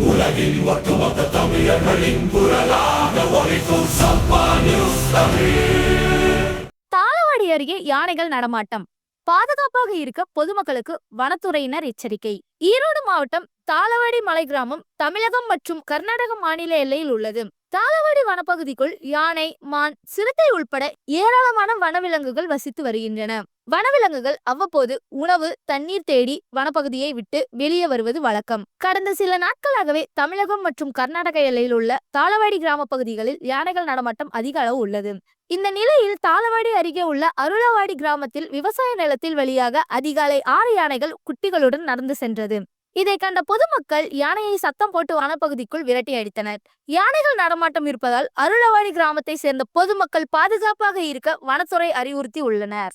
உலகின் ஒட்டுமொத்த தமிழர்களின் குரலாக ஒழிக்கும் சப்பா நியூஸ் தாளவாடி அருகே யானைகள் நடமாட்டம். பாதுகாப்பாக இருக்க பொதுமக்களுக்கு வனத்துறையினர் எச்சரிக்கை. ஈரோடு மாவட்டம் தாளவாடி மலை கிராமம் தமிழகம் மற்றும் கர்நாடக மாநில எல்லையில் உள்ளது. தாளவாடி வனப்பகுதிக்குள் யானை மான் சிறுத்தை உள்பட ஏராளமான வனவிலங்குகள் வசித்து வருகின்றன. வனவிலங்குகள் அவ்வப்போது உணவு தண்ணீர் தேடி வனப்பகுதியை விட்டு வெளியே வருவது வழக்கம். கடந்த சில நாட்களாகவே தமிழகம் மற்றும் கர்நாடக எல்லையில் உள்ள தாளவாடி கிராம பகுதிகளில் யானைகள் நடமாட்டம் அதிக அளவு உள்ளது. இந்த நிலையில் தாளவாடி அருகே உள்ள அருளவாடி கிராமத்தில் விவசாய நிலத்தில் வழியாக அதிகாலை ஆறு யானைகள் குட்டிகளுடன் நடந்து சென்றது. இதை கண்ட பொதுமக்கள் யானையை சத்தம் போட்டு வனப்பகுதிக்குள் விரட்டி அடித்தனர். யானைகள் நடமாட்டம் இருப்பதால் அருளவாடி கிராமத்தை சேர்ந்த பொதுமக்கள் பாதுகாப்பாக இருக்க வனத்துறை அறிவுறுத்தி உள்ளனர்.